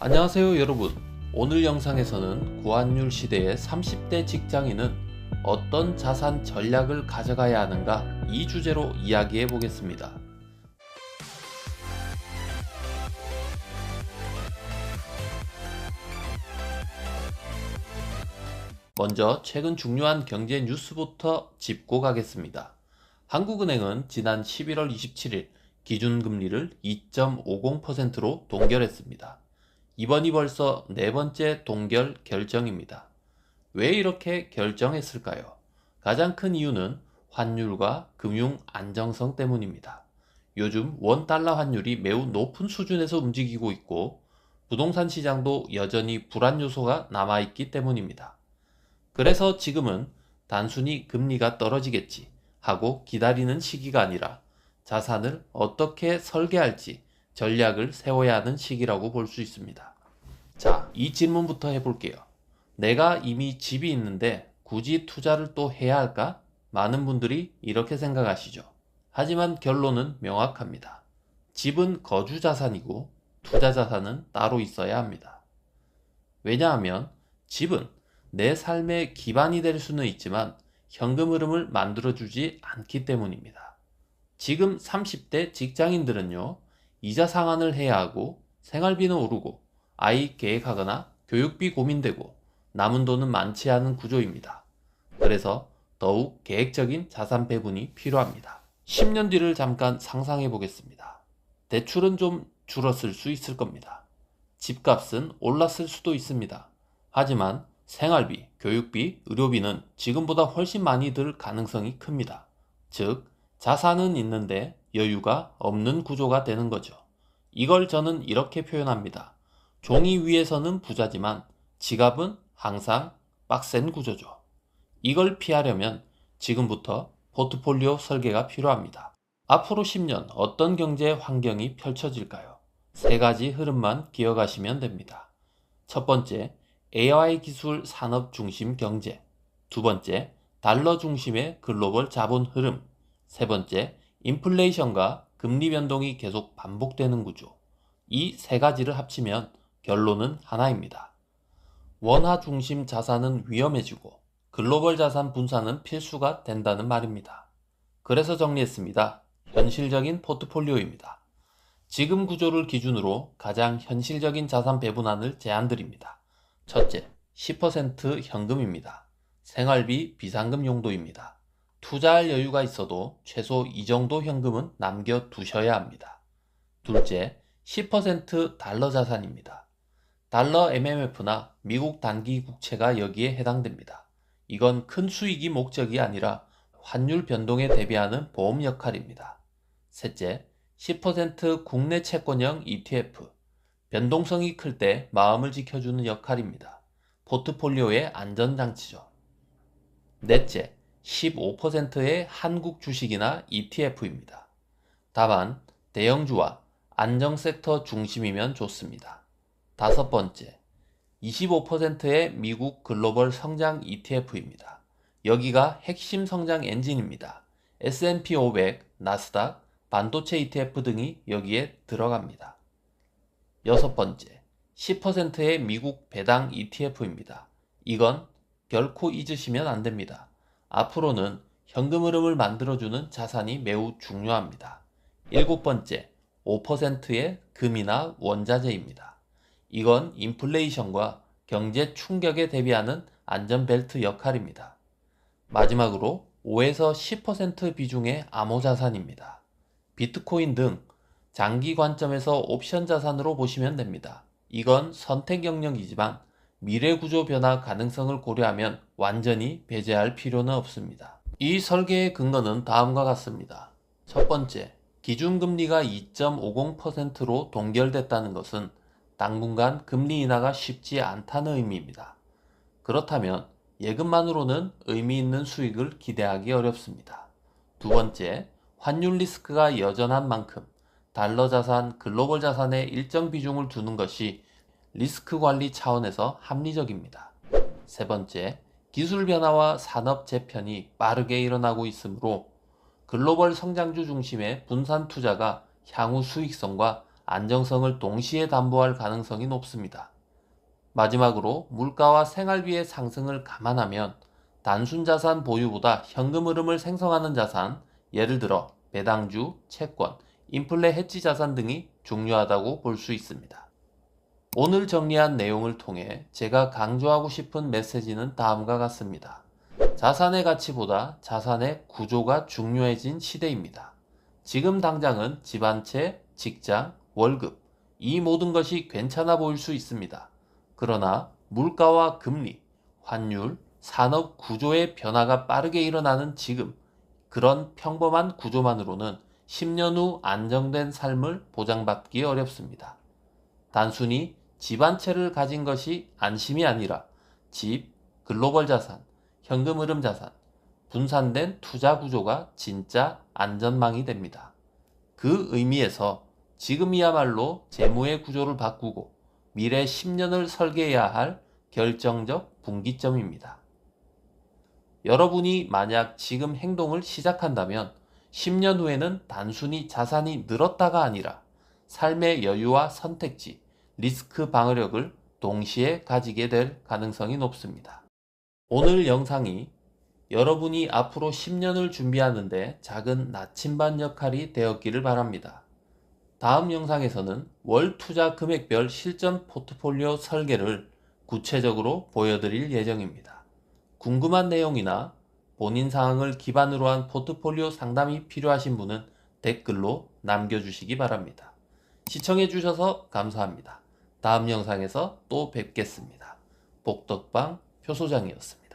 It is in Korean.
안녕하세요 여러분 오늘 영상에서는 구한율 시대의 30대 직장인은 어떤 자산 전략을 가져가야 하는가 이 주제로 이야기해 보겠습니다. 먼저 최근 중요한 경제 뉴스부터 짚고 가겠습니다. 한국은행은 지난 11월 27일 기준금리를 2.50%로 동결했습니다. 이번이 벌써 네 번째 동결 결정입니다. 왜 이렇게 결정했을까요? 가장 큰 이유는 환율과 금융 안정성 때문입니다. 요즘 원 달러 환율이 매우 높은 수준에서 움직이고 있고 부동산 시장도 여전히 불안 요소가 남아있기 때문입니다. 그래서 지금은 단순히 금리가 떨어지겠지 하고 기다리는 시기가 아니라 자산을 어떻게 설계할지 전략을 세워야 하는 시기라고 볼 수 있습니다. 자, 이 질문부터 해볼게요. 내가 이미 집이 있는데 굳이 투자를 또 해야 할까? 많은 분들이 이렇게 생각하시죠. 하지만 결론은 명확합니다. 집은 거주 자산이고 투자 자산은 따로 있어야 합니다. 왜냐하면 집은 내 삶의 기반이 될 수는 있지만 현금 흐름을 만들어주지 않기 때문입니다. 지금 30대 직장인들은요, 이자 상환을 해야 하고 생활비는 오르고 아이 계획하거나 교육비 고민되고 남은 돈은 많지 않은 구조입니다. 그래서 더욱 계획적인 자산 배분이 필요합니다. 10년 뒤를 잠깐 상상해 보겠습니다. 대출은 좀 줄었을 수 있을 겁니다. 집값은 올랐을 수도 있습니다. 하지만 생활비, 교육비, 의료비는 지금보다 훨씬 많이 들 가능성이 큽니다. 즉, 자산은 있는데 여유가 없는 구조가 되는 거죠. 이걸 저는 이렇게 표현합니다. 종이 위에서는 부자지만 지갑은 항상 빡센 구조죠. 이걸 피하려면 지금부터 포트폴리오 설계가 필요합니다. 앞으로 10년 어떤 경제 환경이 펼쳐질까요? 세 가지 흐름만 기억하시면 됩니다. 첫 번째, AI 기술 산업 중심 경제. 두 번째, 달러 중심의 글로벌 자본 흐름. 세 번째, 인플레이션과 금리 변동이 계속 반복되는 구조. 이 세 가지를 합치면 결론은 하나입니다. 원화 중심 자산은 위험해지고 글로벌 자산 분산은 필수가 된다는 말입니다. 그래서 정리했습니다. 현실적인 포트폴리오입니다. 지금 구조를 기준으로 가장 현실적인 자산 배분안을 제안드립니다. 첫째, 10% 현금입니다. 생활비 비상금 용도입니다. 투자할 여유가 있어도 최소 이 정도 현금은 남겨두셔야 합니다. 둘째, 10% 달러 자산입니다. 달러 MMF나 미국 단기 국채가 여기에 해당됩니다. 이건 큰 수익이 목적이 아니라 환율 변동에 대비하는 보험 역할입니다. 셋째, 10% 국내 채권형 ETF. 변동성이 클 때 마음을 지켜주는 역할입니다. 포트폴리오의 안전장치죠. 넷째, 15%의 한국 주식이나 ETF입니다. 다만, 대형주와 안정 섹터 중심이면 좋습니다. 다섯 번째, 25%의 미국 글로벌 성장 ETF입니다. 여기가 핵심 성장 엔진입니다. S&P 500, 나스닥, 반도체 ETF 등이 여기에 들어갑니다. 여섯 번째, 10%의 미국 배당 ETF입니다. 이건 결코 잊으시면 안 됩니다. 앞으로는 현금 흐름을 만들어주는 자산이 매우 중요합니다. 일곱 번째, 5%의 금이나 원자재입니다. 이건 인플레이션과 경제 충격에 대비하는 안전벨트 역할입니다. 마지막으로 5에서 10% 비중의 암호자산입니다. 비트코인 등 장기 관점에서 옵션 자산으로 보시면 됩니다. 이건 선택 영역이지만 미래 구조 변화 가능성을 고려하면 완전히 배제할 필요는 없습니다. 이 설계의 근거는 다음과 같습니다. 첫 번째, 기준금리가 2.50%로 동결됐다는 것은 당분간 금리 인하가 쉽지 않다는 의미입니다. 그렇다면 예금만으로는 의미 있는 수익을 기대하기 어렵습니다. 두 번째, 환율 리스크가 여전한 만큼 달러 자산, 글로벌 자산에 일정 비중을 두는 것이 리스크 관리 차원에서 합리적입니다. 세 번째, 기술 변화와 산업 재편이 빠르게 일어나고 있으므로 글로벌 성장주 중심의 분산 투자가 향후 수익성과 안정성을 동시에 담보할 가능성이 높습니다. 마지막으로 물가와 생활비의 상승을 감안하면 단순 자산 보유보다 현금 흐름을 생성하는 자산, 예를 들어 배당주, 채권, 인플레 해지 자산 등이 중요하다고 볼 수 있습니다. 오늘 정리한 내용을 통해 제가 강조하고 싶은 메시지는 다음과 같습니다. 자산의 가치보다 자산의 구조가 중요해진 시대입니다. 지금 당장은 집 한 채, 직장, 월급, 이 모든 것이 괜찮아 보일 수 있습니다. 그러나 물가와 금리, 환율, 산업 구조의 변화가 빠르게 일어나는 지금, 그런 평범한 구조만으로는 10년 후 안정된 삶을 보장받기 어렵습니다. 단순히 집한 채를 가진 것이 안심이 아니라 집, 글로벌 자산, 현금 흐름 자산, 분산된 투자 구조가 진짜 안전망이 됩니다. 그 의미에서 지금이야말로 재무의 구조를 바꾸고 미래 10년을 설계해야 할 결정적 분기점입니다. 여러분이 만약 지금 행동을 시작한다면 10년 후에는 단순히 자산이 늘었다가 아니라 삶의 여유와 선택지, 리스크 방어력을 동시에 가지게 될 가능성이 높습니다. 오늘 영상이 여러분이 앞으로 10년을 준비하는데 작은 나침반 역할이 되었기를 바랍니다. 다음 영상에서는 월 투자 금액별 실전 포트폴리오 설계를 구체적으로 보여드릴 예정입니다. 궁금한 내용이나 본인 상황을 기반으로 한 포트폴리오 상담이 필요하신 분은 댓글로 남겨주시기 바랍니다. 시청해주셔서 감사합니다. 다음 영상에서 또 뵙겠습니다. 복덕방 표소장이었습니다.